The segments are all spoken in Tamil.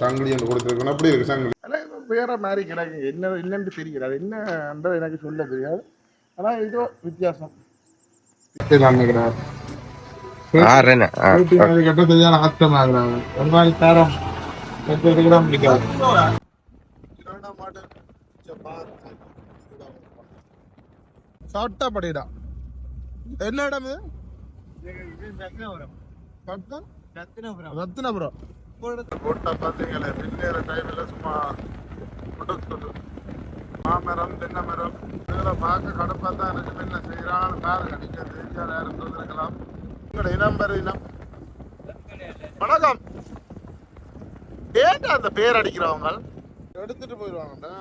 சங்கிலி ஒன்று கொடுத்துருக்கணும். அப்படி இருக்கு சங்கிலி. ஆனால் வேற மாதிரி கிடக்கு. என்ன என்னன்னு தெரியல அது என்னன்றது எனக்கு சொல்ல தெரியாது. ஆனால் இதோ வித்தியாசம். நினைக்கிறேன் ஆறுண்ணா ஆ கட்ட தெரியாத ஆத்தம் ஆகுறாங்க ஒரு மாதிரி தரம் எடுத்துக்கிட்டு பிடிக்காது. சாப்பிட்டா படிடா. என்ன இடம் இது? ரத்னம்? ரத்னபுரம். போட்டா பாத்தீங்களே பின்னேற டைம்ல சும்மா முடக்குது மாமரம் தென்னை மரம் இதுல பார்க்க கடுப்பாக தான் இருக்கு. என்ன செய்யறான்னு பாருங்க நீங்க தெரிஞ்சா நேரம் இருக்கலாம். உங்களோட இனம் பெரு இனம். வணக்கம். ஏன்டா அந்த பேர் அடிக்கிறவங்க? எடுத்துட்டு போயிடுவாங்கடா.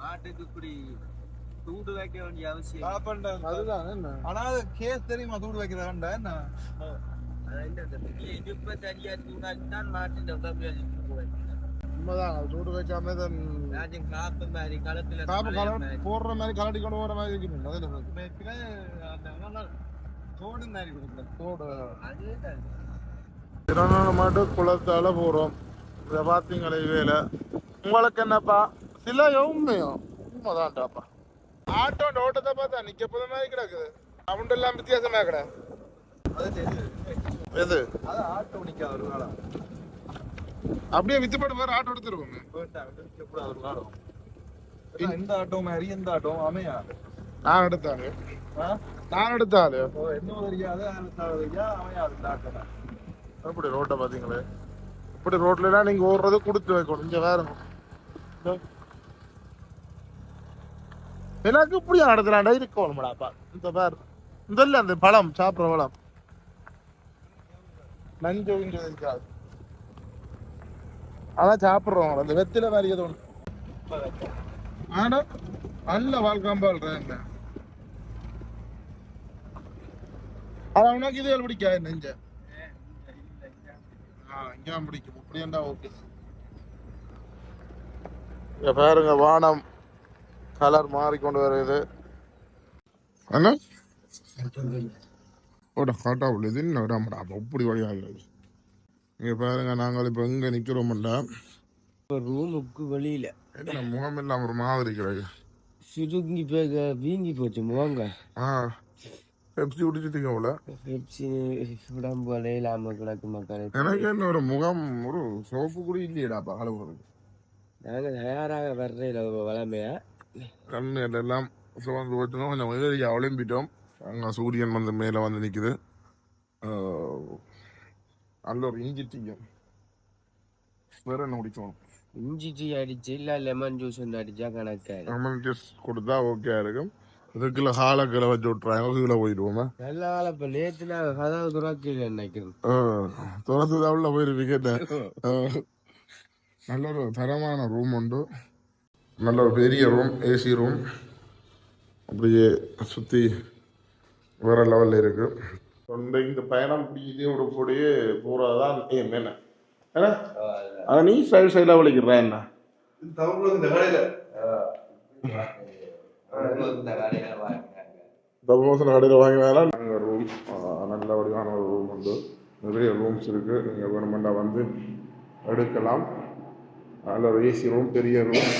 மாட்டுக்கு இப்படி தூண்டு வைக்க வேண்டிய அவசியம் அதுதான் என்ன? ஆனா அது கேஸ் தெரியுமா? தூடு வைக்கிறதா என்ன? இடுப்பை தனியா தூண்டாதான் மாட்டு உடம்புல இழுத்துட்டு போவேன். உண்மைதான் அது சூடு வைக்காம தான் காப்பு மாதிரி களத்துல காப்பு கலர் மாதிரி. போடுற மாதிரி கலட்டி கொண்டு போற மாதிரி இருக்கணும் அதில் தோடு மாதிரி கொடுக்குறேன். தோடு. மாட்டு குளத்தால போறோம். இதை பார்த்தீங்களே வேலை உங்களுக்கு என்னப்பா? சில உண்மையும் உண்மைதான்டாப்பா. ஆட்டோ ஓட்டத்தை பார்த்தா கிடக்குது சவுண்ட் எல்லாம் வித்தியாசமா கிட அது தெரியுது எது அப்படியே வித்துப்பட்டு வேற ஆட்டோ எடுத்துருவோங்க இந்த ஆட்டோ மாதிரி இந்த ஆட்டோ அமையா நான் எடுத்தாரு ஆ? நான் ஆட்டோ அப்படி ரோட்டை பாத்தீங்களே இப்படி ரோட்ல நீங்க ஓடுறது கொடுத்து வைக்கணும் இங்க இதோ. எனக்கு இப்படி நடத்துறாண்டா இருக்கணும்டாப்பா இந்த பேர். இந்த அந்த பழம் சாப்பிடுற பழம். நஞ்சு இங்க இருக்காது அதான் சாப்பிடுறோம். அந்த வெத்தில மாதிரி எதுவும் ஆனா நல்ல வாழ்க்காம்பால் என்ன. ஆனா உனக்கு இது பிடிக்காது நெஞ்ச? ஆ, பிடிக்கும். இப்படியாண்டா ஓகே. பாருங்க வானம். கலர் மாறிக்கொண்டு வருது. என்ன ஓட காட்டா உள்ளது விடாமடா அப்போ இப்படி வழியாகிறது இங்க பாருங்க நாங்கள் இப்போ எங்க நிக்கிறோம்டா ரூமுக்கு வெளியில. என்ன முகம் எல்லாம் ஒரு மாதிரி இருக்கிறது. சுருங்கி போக வீங்கி போச்சு முகங்க. ஆ பெப்சி குடிச்சிட்டீங்க போல. பெப்சி உடம்பு வலை இல்லாம கிடக்கு மக்கள். எனக்கு என்ன ஒரு முகம் ஒரு சோப்பு கூட இல்லையடா பகலுக்கு நாங்க தயாராக வர்றையில வளமையா? கண்ணு எல்லாம் சுவந்து போட்டுனோம் கொஞ்சம் வெளியே ஒளிம்பிட்டோம் அங்கே சூரியன் வந்து மேலே வந்து நிற்குது நல்ல ஒரு இஞ்சி டீயும் வேற என்ன குடிக்கணும் இஞ்சி டீ அடிச்சு இல்ல லெமன் ஜூஸ் ஒன்று அடிச்சா கணக்காரு லெமன் ஜூஸ் கொடுத்தா ஓகே இருக்கும் இதுக்குள்ள ஹாலை கீழே வச்சு விட்றாங்க கீழே போயிடுவோமா நல்ல வேலை இப்ப நேத்து நான் கதவு துறக்கல நினைக்கிறேன் துரத்து தான் உள்ள போயிருப்பீங்க நல்ல ஒரு தரமான ரூம் உண்டு நல்ல ஒரு பெரிய ரூம் ஏசி ரூம் அப்படியே சுற்றி வேற லெவலில் இருக்கு. இந்த இந்த பயணம் இதே ஒரு கூடயே போகிறதான் ஏன் என்ன? ஏன்னா அதை நீ சைடு சைடாக வலிக்கிறா என்ன. தபமோசன கடையில். வாங்கினாலும் நாங்கள் ரூம் நல்ல வடிவான ஒரு ரூம் உண்டு. நிறைய ரூம்ஸ் இருக்குது நீங்கள் வேணுமெண்டா வந்து எடுக்கலாம். நல்ல ஒரு ஏசி ரூம் பெரிய ரூம்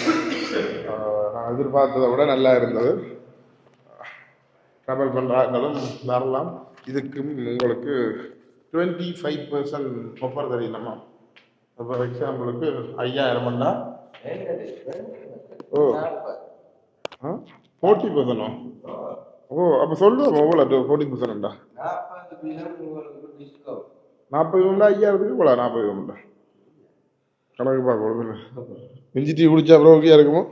நான் எதிர்பார்த்ததை விட நல்லா இருந்தது. ட்ராவல் பண்ணுறாங்களும் வரலாம். இதுக்கும் உங்களுக்கு டுவெண்ட்டி ஃபைவ் பர்சன்ட் ஆஃபர் தெரியணுமா ஃபார் எக்ஸாம்பிளுக்கு ஐயாயிரம்னா ஓ. ஆ? ஃபோர்ட்டி பர்சனோ ஓ அப்போ சொல்லுவோம் எவ்வளோ ஃபோர்ட்டி பர்சன்டா நாற்பது நாற்பது உண்டா ஐயாயிரத்துக்கு போல? நாற்பது உண்டா? கணக்கு பார்க்க கொடுக்கல டீ குடிச்சா அப்புறம் ஓகே இருக்குமோ?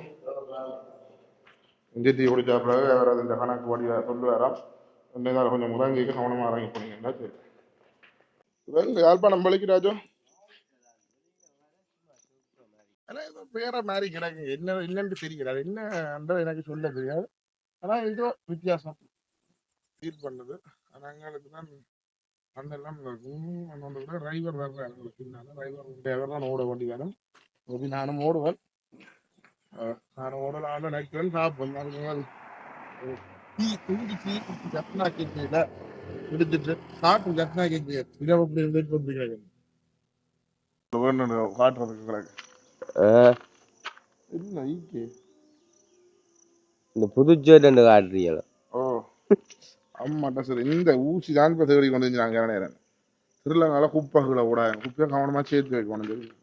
இஞ்சி டீ குடிச்சா அப்புறம் வேறு இந்த கணக்கு வடி சொல்லுவாராம் வேறாம் கொஞ்சம் முறங்கிக்கு கவனமாக இறங்கி போனீங்கன்னா சரி. இவங்க யாழ்ப்பாணம் பழிக்கு ராஜோ? வேற மாதிரி கிடக்கு. என்ன என்னென்று தெரிகிறார் என்ன என்னன்றது எனக்கு சொல்ல தெரியாது. ஆனால் இது வித்தியாசம் ஃபீல் பண்ணுது. ஆனால் எங்களுக்கு தான் அண்ணெல்லாம் டிரைவர் வர்றாரு பின்னால் டிரைவர் டிரைவர் தான் ஓட வேண்டி வேணும் நானும் ஓடுவேன் அஹ் நானும் ஓடலாம்னு நினைக்கிறேன் சாப்பிடுவேன் அதுக்கு மேல, டீ ஜப்னா காட்டு ஜட்னா கேட்கு இரவு அப்படி இருந்துட்டு வேணும் காட்டுறதுக்கு கிடக்கு இல்லை ஈக்கே இந்த புதுச்சேரி காட்டுறீங்களா? ஓ ஆமாட்டா சரி இந்த ஊசி தான் இப்போ தேடி கொண்டு வந்து நாங்கள் நேரம் திருவிழாங்கால குப்பைகளை விட குப்பையை கவனமாக சேர்த்து வைக்கணும் தெரியும்?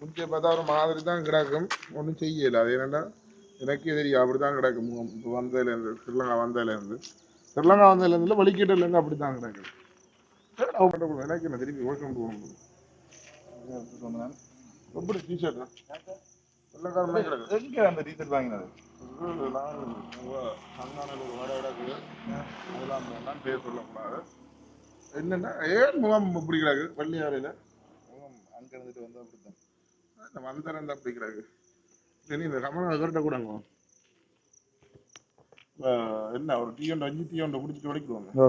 முக்கிய பார்த்தா ஒரு மாதிரி தான் கிடக்கும். ஒன்றும் செய்யல. அது என்னன்னா எனக்கே தெரியும் அப்படி தான் கிடக்கும் இப்போ வந்ததுலேருந்து ஸ்ரீலங்கா வந்ததுலேருந்து. ஸ்ரீலங்கா வந்ததுலேருந்து வலிக்கிட்டதுலேருந்து அப்படி தான் கிடக்கும் எனக்கு என்ன திருப்பி ஓட்டம் போகணும் எப்படி டிஷர்ட் எங்க அந்த டீசல் வாங்கினது? பேர் சொல்லக்கூடாது. என்னன்னா ஏன் முகம் இப்படி கிடக்கு? வள்ளியாறையில அங்க இருந்துட்டு வந்து அப்படித்தான். இந்த வந்தரம் தான் அப்படி கிடக்கு சரி இந்த கமலம் விரட்ட கூடங்க. என்ன ஒரு டீ ஒன்று அஞ்சு டீ ஒன்று குடிச்சிட்டு வடிக்கிடுவாங்க ஓ.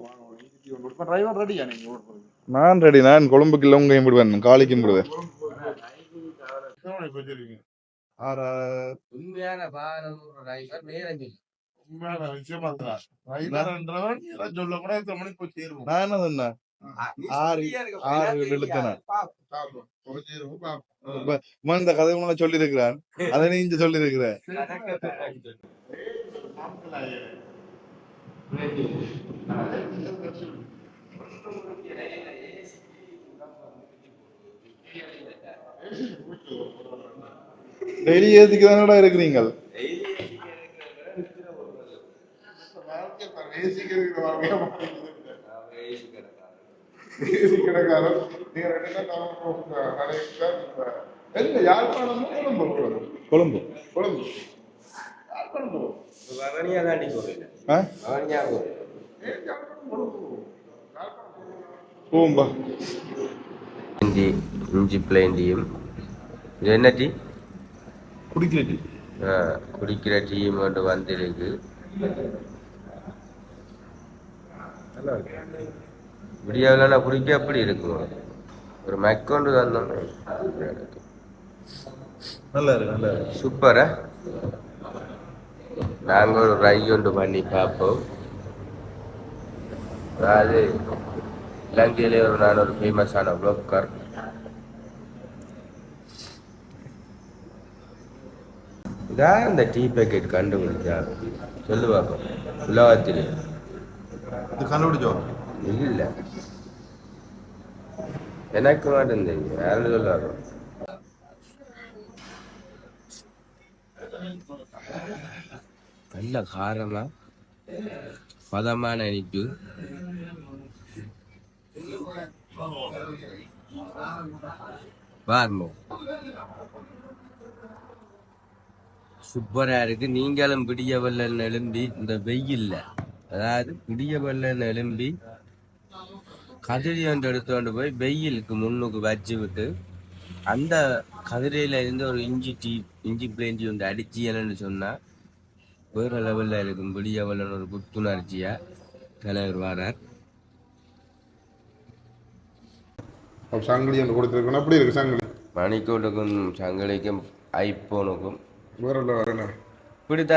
வாங்க ஒரு அஞ்சு டீ ஒன்று. இப்போ டிரைவர் ரெடியா நீங்க ஓடுறது நான் ரெடி நான் கொழும்புக்கு இல்லை உங்க விடுவேன். காலிக்கும் விடுவேன். உண்மையான பாரம் டிரைவர் நேரம் உண்மையான விஷயமா டிரைவர்ன்றவன் சொல்லக்கூடாது எத்தனை மணிக்கு போய் சேருவோம். நான் என்ன ஆறு ஆறு இழுத்தன இந்த கதை உங்களை சொல்லி இருக்கிறான் அதை நீ இங்க சொல்லி. இருக்கிற டெய்லி ஏசிக்கு தானடா இருக்கிறீங்க ஏசி கிடைக்கிற கிடைக்காது. நீங்க ரெண்டு நாள் யாழ்ப்பாணமோ கொழும்பு? கொழும்பு கொழும்பு. யாழ்ப்பாணம் போவோம். வவனியா தாண்டி போகல ஆ வவனியா. போகும்பா இஞ்சி இஞ்சி பிளேண்டியும் இது என்ன டீ குடிக்கிற டீ ஆ, குடிக்கிற டீ மட்டும் வந்திருக்கு நல்லா இருக்கு. விடியாவில் நான் குடிக்க அப்படி இருக்கும் ஒரு மெக்கொண்டு தந்தோம் நல்லா இருக்கு நல்லா இருக்கு. சூப்பரா நாங்கள் ஒரு ரை ஒன்று பண்ணி பார்ப்போம். அதாவது இலங்கையிலே ஒரு நான் ஒரு ஃபேமஸான ப்ளோக்கர் இதான் இந்த டீ பேக்கெட் கண்டுபிடிச்சா? சொல்லு பார்ப்போம் உலகத்திலே. இது கண்டுபிடிச்சோ இல்லை. எனக்கு மட்டும் தெரியும் யாரும் சொல்லுவாங்க நல்ல காரமா பதமான இனிப்பு. பாருங்க சூப்பரா இருக்கு. நீங்களும் பிடிய வல்லன் எழும்பி இந்த வெயில்ல. அதாவது பிடிய வல்லன் எழும்பி கதிரி ஒன்று எடுத்துக்கொண்டு போய் வெயிலுக்கு முன்னுக்கு வச்சு விட்டு அந்த கதிரையில இருந்து ஒரு இஞ்சி டீ இஞ்சி பிளேண்டி ஒன்று அடிச்சியலன்னு சொன்னா வேற லெவல்ல இருக்கும் விடிய வல்லன் ஒரு புத்துணர்ச்சியா தலைவர் வாரார். சங்கிலி ஒன்று கொடுத்துருக்கணும். அப்படி இருக்கு சங்கிலி. மணிக்கூட்டுக்கும் சங்கிலிக்கும் ஐபோனுக்கும். வேற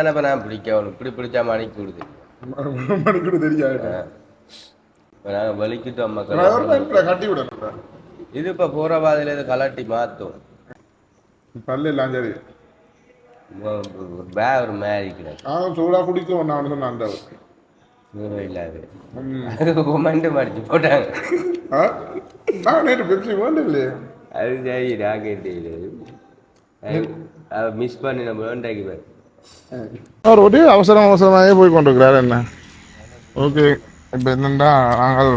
இப்ப நான் பிடிக்கணும் இப்படி பிடிச்சா மணிக்கூடுது மணிக்கூட தெரியாது. டிரைவர் மக்கள் கட்டி விடணும் இது இப்ப போற பாதையில இது கலட்டி மாத்தும். பல்லு எல்லாம் சரி ஒரு பே ஒரு மாதிரி கிடக்கு ஆ சூடா குடிக்கும் நான் சொன்னேன் தூரம் இல்லாது. அதுக்கு கொமெண்ட் மடிச்சு போட்டாங்க. ஆ? நேற்று பெப்சி அது சரி நான் மிஸ் பண்ணி நம்ம வேண்டாக்கி அவர் ஒரு அவசரம் அவசரமாகவே போய் கொண்டிருக்கிறார் என்ன? ஓகே. இப்போ என்னென்னா நாங்கள்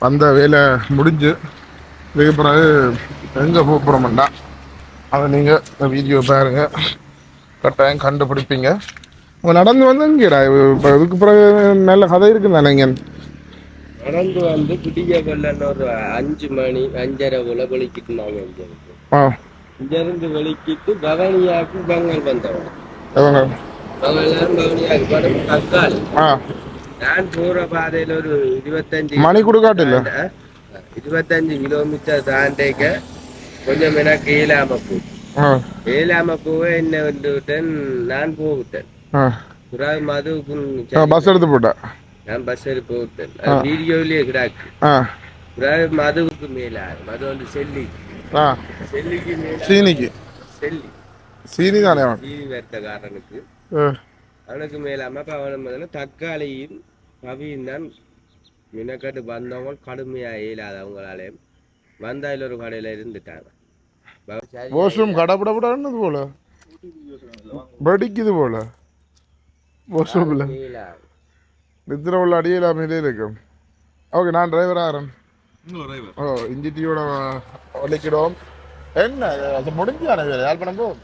வந்த வேலை முடிஞ்சு இதுக்கு பிறகு எங்கே போக போகிறோம்டா அதை நீங்கள் வீடியோ பாருங்க. கட்டாயம் கண்டுபிடிப்பீங்க. உங்க நடந்து வந்து இங்கேடா இப்போ இதுக்கு பிறகு நல்ல கதை இருக்குது தானே இங்கே? நடந்து வந்து பிடிக்க கொள்ளன்னு ஒரு அஞ்சு மணி அஞ்சரை போல வெளிக்கிட்டு நாங்க இங்க இருந்து. ஆ. இங்க இருந்து வெளிக்கிட்டு பவானியாக்கு பெங்கால் பவானியாரும் பவானியாக்கு படம் தக்காளி ஆ நான் போற பாதையில ஒரு இருபத்தஞ்சு மணி கொடுக்காட்டு இல்ல? ஆ, இருபத்தஞ்சு கிலோமீட்டர் தாண்டேக்க கொஞ்சம் எனக்கு இயலாம போகுது ஆ இயலாம போக என்ன வந்து விட்டேன் நான் போவிட்டேன் ஆ பிறகு மதுவுக்கும் பஸ் எடுத்து போட்டேன் நான் பஸ் எடுத்து போட்டேன் அது வீடியோவிலேயே கிடாக்கு ஆ பிறகு மதுவுக்கு மேல மது வந்து செல்லி செல்லிக்கு மேல சீனிக்கு செல்லி சீனி தானே சீனி வேர்த்தக்காரனுக்கு ஆ. அவனுக்கு மேலாம இப்ப அவன் முதல்ல தக்காளியும் கவியும் தான் மினக்கட்டு வந்தவங்க கடுமையா இயலாது அவங்களாலே வந்தாயில் ஒரு கடையில இருந்துட்டாங்க. வாஷ்ரூம் கடப்படப்படாது போல. வெடிக்குது போல. வாஷ்ரூமில். நித்திர உள்ள அடியலாமையிலே இருக்கும். ஓகே நான் டிரைவர் ஆகிறேன் ஓ இஞ்சிட்டியோட ஒலிக்கிடும் என்ன அது முடிஞ்சான வேலை யாழ்ப்பாணம் போகும்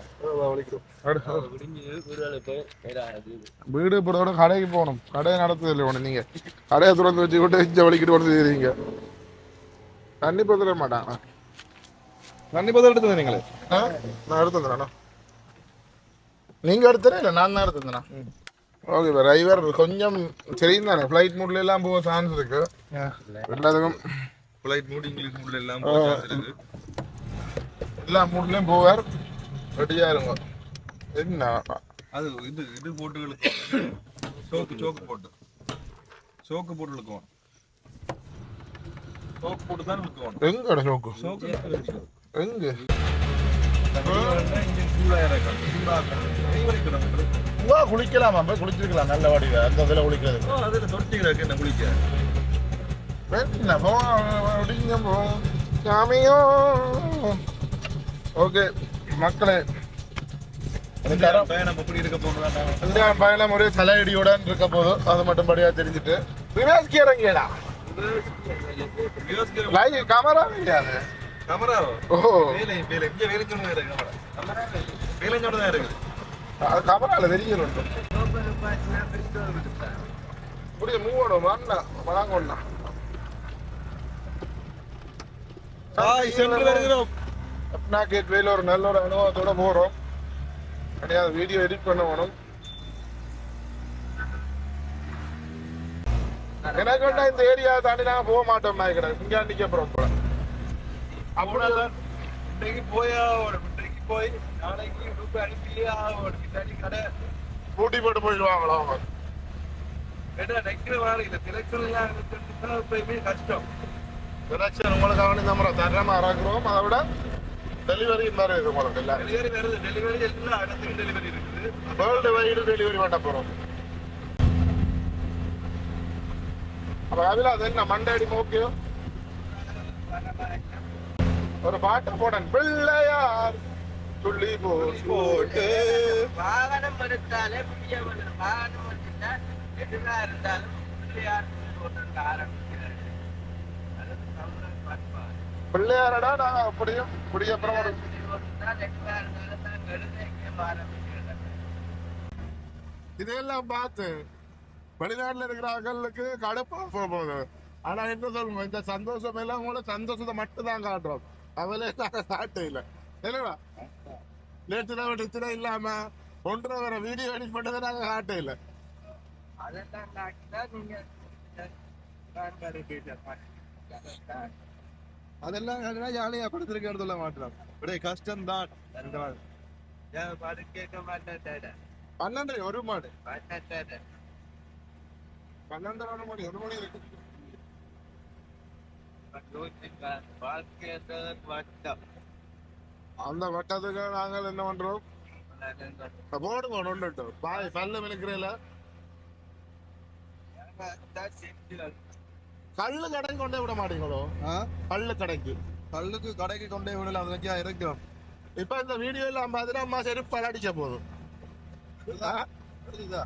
வீடு போகிறதோட கடைக்கு போகணும். கடையை நடத்துது இல்லை ஒன்று நீங்கள் கடையை திறந்து வச்சு கொண்டு இஞ்ச வலிக்கிட்டு கொண்டு செய்கிறீங்க தண்ணி பத்திர மாட்டாங்க தண்ணி பதில் எடுத்தது நீங்களே. நான் எடுத்து வந்துடுறேண்ணா நீங்கள் எடுத்துறேன் இல்லை நான் தான் எடுத்து வந்தேண்ணா ஓகே இப்போ டிரைவர் கொஞ்சம் சரியும் தானே? ஃப்ளைட் மூட்ல எல்லாம் போக சான்ஸ் இருக்கு. எல்லாத்துக்கும். ஃப்ளைட் மூடி இங்கிலீஷ் மூடில் எல்லாம் ஆ. இருக்கு. எல்லா மூட்லேயும் போவார். ரெடியாக இருங்க. என்ன? அது இது இது போட்டு இழுக்கும் சோக்கு சோக்கு போட்டு. சோக்கு போட்டு இழுக்கும் சோக்கு போட்டு தான் இழுக்கும் எங்கட சோக்கு? சோக்கு எங்க? குளிக்கலாமா? குளிச்சிருக்கலாம். நல்ல வாடியில் அந்த இதில் குளிக்கிறது. அதில் தொட்டிகளுக்கு என்ன குளிக்க? என்ன போ அப்படிங்க போ. சாமியோ. ஓகே. மக்களே பயணம் எப்படி இருக்க இந்த பயணம் ஒரே தலையடியுடன் இருக்க போது அது மட்டும் படியா தெரிஞ்சுட்டு. வினாஸ்கி இறங்கியடா. லைவ் கேமரா கிடையாது கேமரா ஓ? வேலை வேலை இங்கே இருக்கு கேமரா இருக்குது. அது கேமரால பார்த்தீங்கன்னா பெட்ரோல் கொடுத்தாங்க இப்படியே மூவணும் வரல வழங்கொண்ணா ஹாய் சென்று வருகிறோம். அப்னா கேட்வேல ஒரு நல்ல ஒரு அனுபவத்தோட போறோம் கிடையாது வீடியோ எடிட் பண்ண வேணும் எனக்கு இந்த ஏரியா தாண்டி நாங்க போக மாட்டோம் நாய் கிடையாது இங்க அப்படிதான் இன்றைக்கு போயா ஒரு இன்றைக்கு போய் நாளைக்கு ரூபாய் அனுப்பியா ஒரு பின்னாடி கடை பூட்டி போட்டு போயிடுவாங்களோ அவங்க ஏடா நெக்கிற மாதிரி இல்லை திரைக்குறலாம் இருக்கிறது எப்பயுமே கஷ்டம். பிரச்சனை உங்களுக்கு அவனி நம்ம தரமா இறக்குறோம். அதை விட டெலிவரி மாதிரி இருக்கு உங்களுக்கு எல்லாரும் டெலிவரி வருது. டெலிவரி எல்லா இடத்துக்கும் டெலிவரி இருக்குது. வேர்ல்டு வைடு டெலிவரி பண்ண போறோம். அப்ப அவில அது என்ன? மண்டடி மோக்கியோ ஒரு பாட்டை போடன் பிள்ளையார் துள்ளி போட்டு. வாகனம் எடுத்தாலே புதிய வாகனம் எடுத்தா எதுவா இருந்தாலும் பிள்ளையார் போட்டு பிள்ளையாரடா நான் அப்படியும் இப்படி அப்புறம் ஒரு இதையெல்லாம் பார்த்து வெளிநாட்டுல இருக்கிற ஆட்களுக்கு கடுப்பா போகுது. ஆனா என்ன சொல்லுங்க இந்த சந்தோஷம் எல்லாம் கூட சந்தோஷத்தை மட்டும் தான் காட்டுறோம் அவளே நாங்க காட்ட இல்லை. இல்லைவா நேற்று வெடித்துல இல்லாம ஒன்றரை வர வீடியோ எடிட் பண்ணதை நாங்க காட்ட இல்லை. அதெல்லாம் நீங்க அதெல்லாம் கண்டிப்பா ஜாலியா படுத்திருக்கேன்னு சொல்ல மாட்டோம் அப்படியே கஷ்டம் தான் பாடு கேட்க மாட்டேன் பன்னெண்டு ஒரு மாடு. பன்னெண்டரை மணி ஒரு மணி இருக்கு அந்த வட்டத்துக்கு நாங்கள் என்ன பண்றோம்? போடுங்க ஒன்று பாய் பல்ல விழுக்கிறேன் கல்லு கடைக்கு கொண்டே விட மாட்டீங்களோ? கல்லு கடைக்கு. கல்லுக்கு கடைக்கு கொண்டே விடல அது வரைக்கும் இருக்கும் இப்ப இந்த வீடியோ எல்லாம் பார்த்துட்டு அம்மா செருப்பு அடிச்ச போதும்? புரியுதா?